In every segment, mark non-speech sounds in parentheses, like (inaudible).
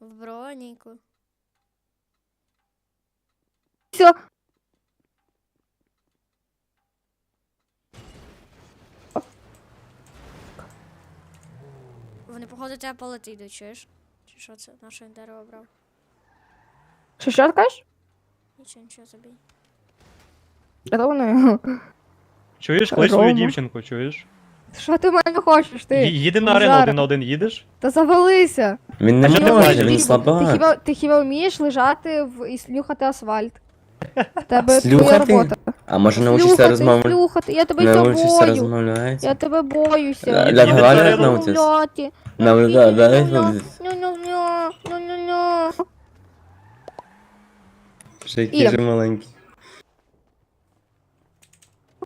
В броніку. Все. Вони, походу, тебе палити йдуть, чуєш? Чи що це? Наше дерево брав? Що що кажеш? Нічого, нічого забій. Я думаю, Чуєш, клич свою Рома. дівчинку, чуєш? Що ти в мене хочеш, Ї- ти? Їди на арену Назар. один на один їдеш? Та завалися. Він не може, він Ти- слабак. Ти хіба, ти хіба вмієш лежати в, і слюхати асфальт? В тебе твоя Слюхати? робота. А може научишся Слюхати, розмовляти? слюхати, я тебе Научишся бою. розмовляти? Я тебе боюся. Ля- Їди на Галя арену. научись. Ляті. Научись. Ну-ну-ну, ну-ну-ну. Ще який Іра. же маленький.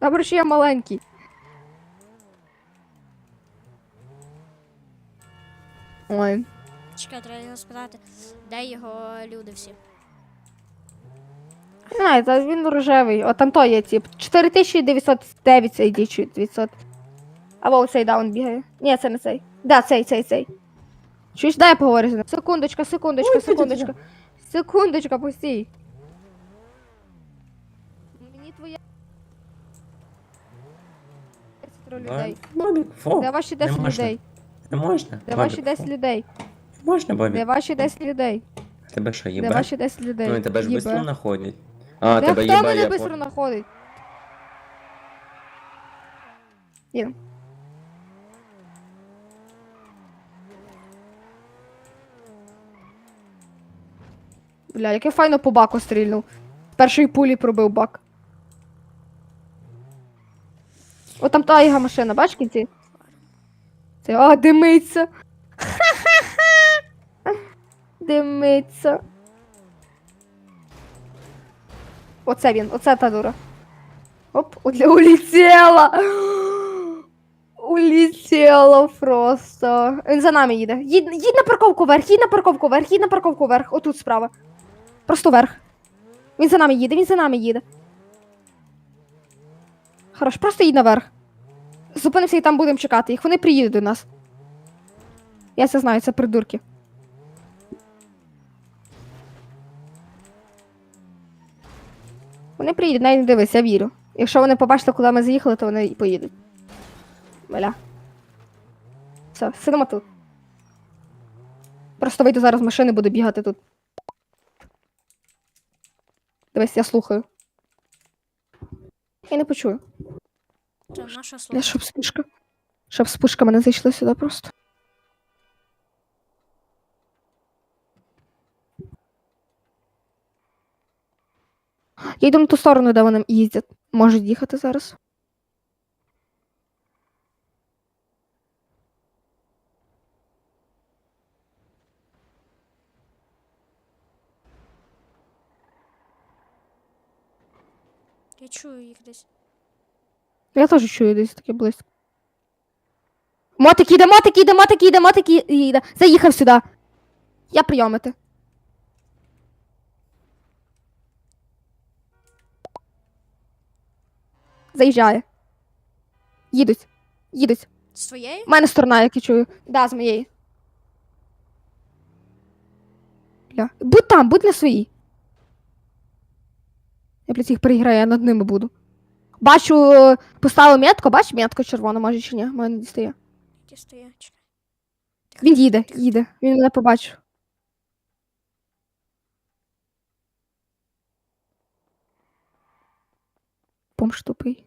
Добре, що я маленький. Ой. Чекай, треба його спитати, де його люди всі. Не знаю, та він рожевий. О, там то є тип. 4909 цей дічий 900. Або оцей даун бігає. Ні, це не цей. Да, цей, цей, цей. Чуєш, дай я поговорю з ним. Секундочка, секундочка, секундочка. Секундочка, постій. Мені твоя. Тридцять людей. Фу. Де ваші 10 можна. людей? Не можна. Де ваші 10 фу. людей? Можна, Де ваші 10 людей? Тебе що, Де ваші 10 людей? Ну і тебе ж Їбе. швидко знаходять. А, Де тебе хто їбе, мене я понял. знаходить? Їдем. Бля, як я файно по баку стрільнув. З першої пулі пробив бак. О, там та його машина, бачиш в кінці? Це, а, димиться. (laughs) Димиться. Оце він, оце та дура. Оп, улетіла. (gasps) Улетіла просто. Він за нами їде. Їдь, їдь на парковку вверх, їдь на парковку вверх, їдь на парковку вверх. Отут справа. Просто вверх. Він за нами їде, він за нами їде. Хорош, просто їдь наверх. Зупинимося і там будемо чекати їх. Вони приїдуть до нас. Я це знаю, це придурки. Вони приїдуть, навіть не дивись, я вірю. Якщо вони побачили, куди ми заїхали, то вони і поїдуть. Бля. Все, сидимо тут. Просто вийду зараз з машини, буду бігати тут. Дивись, я слухаю. Я не почую. Це наша Я служба. щоб спушка. Щоб спушка мене зайшла сюди просто. Я йду на ту сторону, де вони їздять. Можуть їхати зараз. Я чую їх десь. Я теж чую десь таке близько. Мотик їде, мотик їде, мотик їде, мотик їде. Заїхав сюди. Я прийомити. Заїжджає. Їдуть. Їдуть. З твоєї? У мене сторона, як я чую. Да, з моєї. Бля. Будь там, будь на своїй. Я блядь, їх переіграю, я над ними буду. Бачу, е, поставив метку, бач, метку червону, може чи ні, мене не дістає. Які? Чекай. Він їде, їде. Він мене побачив. Бомж тупий.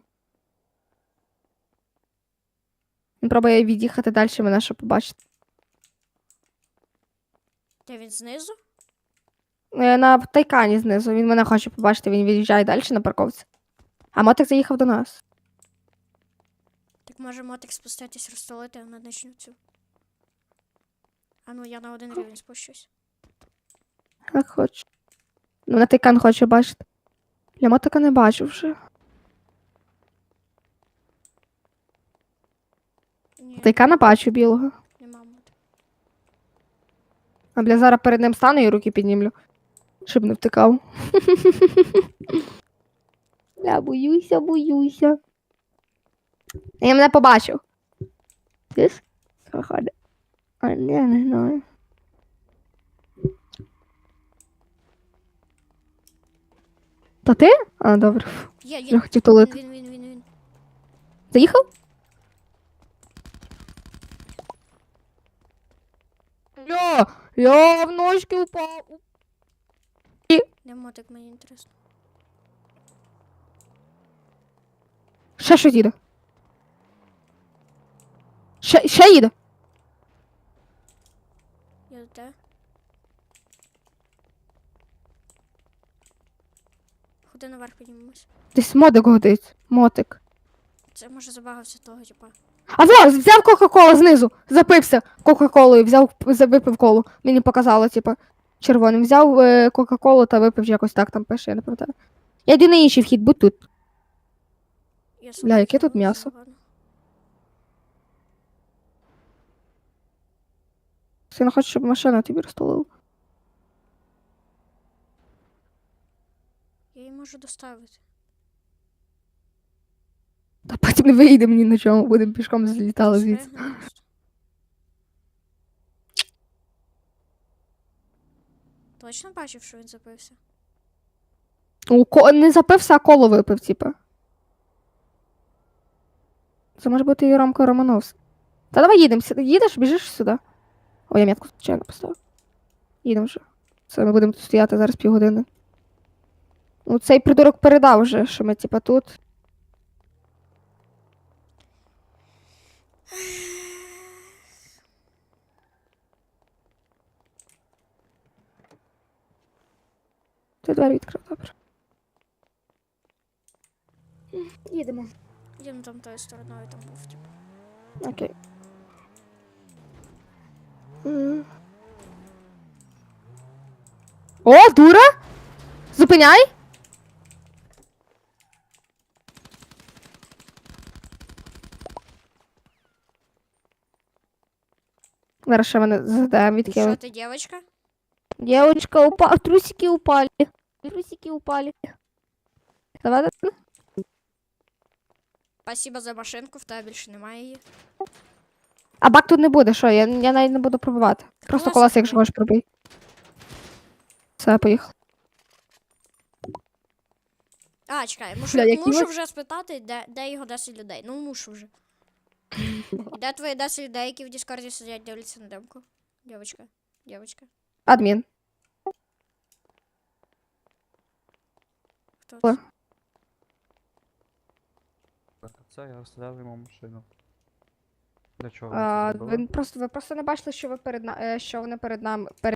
Він пробує від'їхати далі мене, щоб побачити. Де він знизу? Е, На тайкані знизу. Він мене хоче побачити, він від'їжджає далі на парковці. А мотик заїхав до нас. Так може мотик спуститись, розстелити на нижню цю. А ну я на один рівень спущусь. Як хоче. Ну, на тайкан хоче бачити. Я мотика не бачу вже. Ні, Тайкана бачу білого. нема мотика. А бля, зараз перед ним стану і руки піднімлю. Щоб не втикав. (laughs) Я боюся, боюся. Я мене побачив. Ти ж? А я не знаю. Та ти? А, добре. Я, я. я хотів толик. Він, він, він, він. Заїхав? Я, я в ножки упав. Нема так мені інтересно. Ще щось їде. Ще, ще їде. Я до тебе. Ходи наверх піднімемось. Десь мотик годить. Мотик. Це може забагався того, типа. А во, взяв Кока-Кола знизу. Запився Кока-Колою, взяв, за- випив колу. Мені показало, типу, червоним. Взяв е, Кока-Колу та випив якось так там пише, я не пам'ятаю. Я йду на інший вхід, будь тут. Бля, яке тут м'ясо? Сина хоче, щоб машина тобі розтулила. Я її можу доставити. Та потім не виїдемо ні на чому, будемо пішком злітали звідси. Точно бачив, що він запився? Ко... Не запився, а коло випив, типу. Це може бути і Ромко Романовський. Та давай їдемо. Їдеш, біжиш сюди. О, я метку звичайно поставив. Їдемо вже. Це ми будемо тут стояти зараз півгодини. Ну, цей придурок передав вже, що ми, типа, тут. Ти двері відкрив, добре. Їдемо. Їдемо там тою стороною, там був, типу. Окей. М. О, дура! Зупиняй! Зараз ще мене задаємо Що відкинуть. ти, дівчинка? Девочка упала. Трусики упали. Трусики упали. Давай. давай. Спасибо за машинку, в тебе більше немає її. А бак тут не буде, що? Я, я навіть не буду пробивати. Просто Колеса якщо можеш пробий. Все, поїхав. А, чекай, мушу, Бля, мушу ви- вже спитати, де, де його 10 людей. Ну, мушу вже. (laughs) Де твої 10 людей, які в Діскорді сидять, дивляться на демку? Дівчинка, дівчинка. Адмін. Хто О. Це я розстріляв йому машину. Для чого? А, ви просто ви просто не бачили, що ви перед на е, що вони перед нами перед